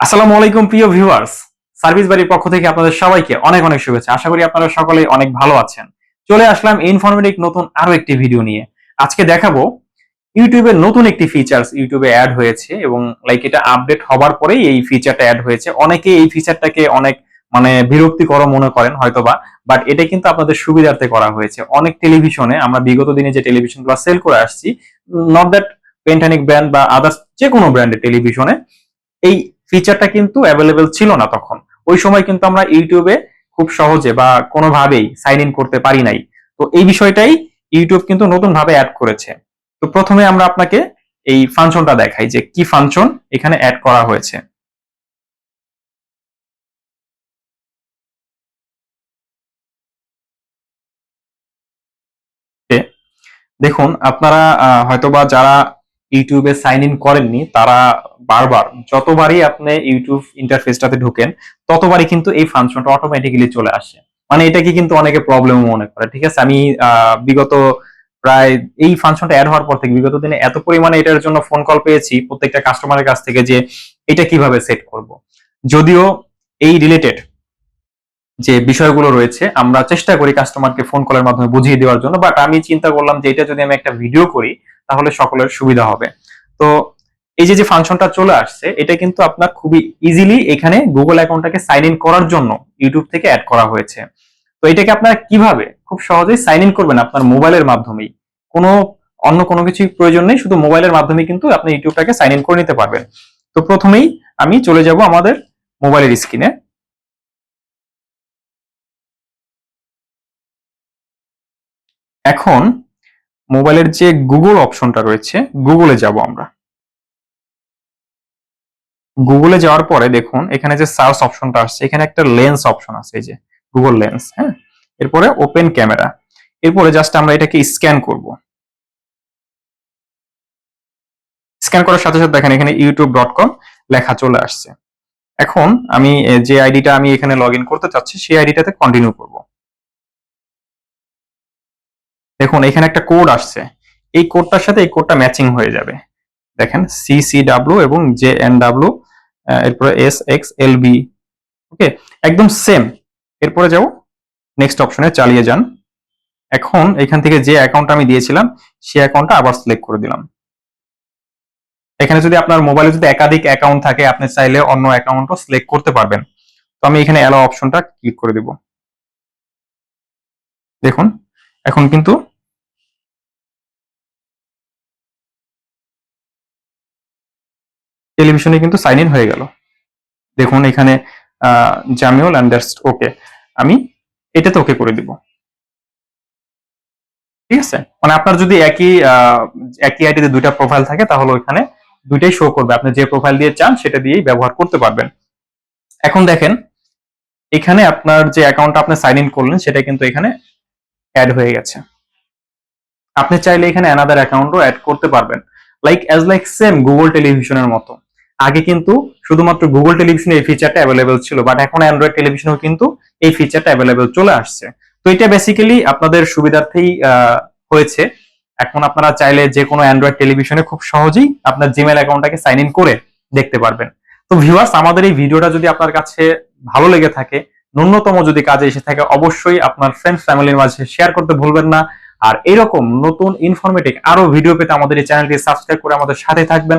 আসসালামু আলাইকুম, প্রিয় ভিউয়ার্স। সার্ভিস বাড়ির পক্ষ থেকে আপনাদের সবাইকে অনেক অনেক শুভেচ্ছা। আশা করি আপনারা সকলে অনেক ভালো আছেন। চলে আসলাম ইনফরমেটিক নতুন আরও একটি ভিডিও নিয়ে। আজকে দেখাবো ইউটিউবের নতুন একটি ফিচার্স ইউটিউবে অ্যাড হয়েছে এবং লাইক এটা আপডেট হবার পরেই এই ফিচারটা অ্যাড হয়েছে। অনেকে এই ফিচারটাকে অনেক মানে বিরক্তিকর মনে করেন হয়তোবা বাট এটা কিন্তু আপনাদের সুবিধার্থে করা হয়েছে। অনেক টেলিভিশনে আমরা বিগত দিনে যে টেলিভিশনগুলো সেল করে আসছি নট দ্যাট পেন্টানিক ব্র্যান্ড বা আদার্স যে কোনো ব্র্যান্ডের টেলিভিশনে এই ফিচারটা কিন্তু অ্যাভেলেবেল ছিল না তখন। ওই সময় কিন্তু আমরা ইউটিউবে খুব সহজে বা কোনোভাবেই সাইন ইন করতে পারি নাই। তো এই বিষয়টাই ইউটিউব কিন্তু নতুন ভাবে অ্যাড করেছে। তো প্রথমে আমরা আপনাকে এই ফাংশনটা দেখাই যে কি ফাংশন এখানে অ্যাড করা হয়েছে। দেখুন, আপনারা হয়তোবা যারা ইউটিউবে সাইন ইন করেননি, তারা বারবার, যতবারই আপনি ইউটিউব ইন্টারফেসটাতে ঢোকেন, ততবারই কিন্তু এই ফাংশনটা অটোমেটিক্যালি চলে আসে। মানে এটাকে কিন্তু অনেকে প্রবলেম মনে করে, ঠিক আছে? আমি বিগত প্রায় এই ফাংশনটা অ্যাড হওয়ার পর থেকে, বিগত দিনে এত পরিমাণে এটার জন্য ফোন কল পেয়েছি প্রত্যেকটা কাস্টমারের কাছ থেকে যে এটা কীভাবে সেট করব। যদিও এই রিলেটেড যে বিষয়গুলো রয়েছে, আমরা চেষ্টা করি কাস্টমারকে ফোন কলের মাধ্যমে বুঝিয়ে দেওয়ার জন্য বাট আমি চিন্তা করলাম যে এটা যদি আমি একটা ভিডিও করি তাহলে সকলের সুবিধা হবে। তো এই যে যে ফাংশনটা চলে আসছে, এটা কিন্তু আপনার খুবই ইজিলি এখানে গুগল অ্যাকাউন্টটাকে সাইন ইন করার জন্য ইউটিউব থেকে অ্যাড করা হয়েছে। তো এটাকে আপনারা কীভাবে, খুব সহজেই সাইন ইন করবেন আপনার মোবাইলের মাধ্যমেই। কোনো, অন্য কোনো কিছু প্রয়োজন নেই, শুধু মোবাইলের মাধ্যমে কিন্তু আপনি ইউটিউবটাকে সাইন ইন করে নিতে পারবেন। তো প্রথমেই আমি চলে যাব আমাদের মোবাইলের স্ক্রিনে এখন মোবাইলের যে গুগল অপশনটা রয়েছে, গুগলে যাব আমরা। গুগলে যাওয়ার পরে দেখুন, এখানে যে সার্চ অপশনটা আসছে, এখানে একটা লেন্স অপশন আছে, এই যে গুগল লেন্স হ্যাঁ? এরপরে ওপেন ক্যামেরা। এরপরে জাস্ট আমরা এটাকে স্ক্যান করব। স্ক্যান করার সাথে সাথে দেখেন, এখানে ইউটিউব ডট কম লেখা চলে আসছে। এখন আমি যে আইডিটা আমি এখানে লগ করতে চাচ্ছি, সেই আইডিটাতে কন্টিনিউ করব। দেখুন, এখানে একটা কোড আসছে। এই কোডটার সাথে এই কোডটা ম্যাচিং হয়ে যাবে। দেখেন সি সি ডাব্লিউ এবং জে এন ডাব্লিউ এরপরে S X L B okay একদম সেম এরপরে যাও নেক্সট অপশনে চালিয়ে যান। এখন এখান থেকে যে অ্যাকাউন্ট আমি দিয়েছিলাম সেই অ্যাকাউন্টটা আবার সিলেক্ট করে দিলাম। এখানে যদি আপনার মোবাইলে যদি একাধিক অ্যাকাউন্ট থাকে, আপনি চাইলে অন্য অ্যাকাউন্টও সিলেক্ট করতে পারবেন। তো আমি এখানে অ্যালাও অপশনটা ক্লিক করে দিব। দেখুন, এখন কিন্তু টেলিভিশনে কিন্তু সাইন ইন হয়ে গেল। দেখুন, এখানে জামিউল অ্যান্ড ওকে আমি এটাতে ওকে করে দিব। ঠিক আছে? মানে আপনার যদি একই একই আইডিতে দুইটা প্রোফাইল থাকে, তাহলে ওইখানে দুইটাই শো করবে। আপনি যে প্রোফাইল দিয়ে চান, সেটা দিয়েই ব্যবহার করতে পারবেন। এখন দেখেন, এখানে আপনার যে অ্যাকাউন্টটা আপনি সাইন ইন করলেন, সেটা কিন্তু এখানে অ্যাড হয়ে গেছে। আপনি চাইলে এখানে অ্যানাদার অ্যাকাউন্টও অ্যাড করতে পারবেন। Like as like same Google টেলিভিশনের মতো। আগে কিন্তু শুধুমাত্র গুগল টেলিভিশনে এই ফিচারটা অ্যাভেলেবেল ছিল বাট এখন অ্যান্ড্রয়েড টেলিভিশনেও কিন্তু এই ফিচারটা অ্যাভেলেবেল চলে আসছে। তো এটা বেসিক্যালি আপনাদের সুবিধার্থেই হয়েছে। এখন আপনারা চাইলে যে কোনো অ্যান্ড্রয়েড টেলিভিশনে খুব সহজেই আপনার জিমেল অ্যাকাউন্টটাকে সাইন ইন করে দেখতে পারবেন। তো ভিউয়ার্স আমাদের এই ভিডিওটা যদি আপনার কাছে ভালো লেগে থাকে, ন্যূনতম যদি কাজে এসে থাকে, অবশ্যই আপনার ফ্রেন্ডস ফ্যামিলির মাঝে শেয়ার করতে ভুলবেন না। আর এরকম নতুন ইনফরমেটিভ আরও ভিডিও পেতে আমাদের এই চ্যানেলটি সাবস্ক্রাইব করে আমাদের সাথে থাকবেন।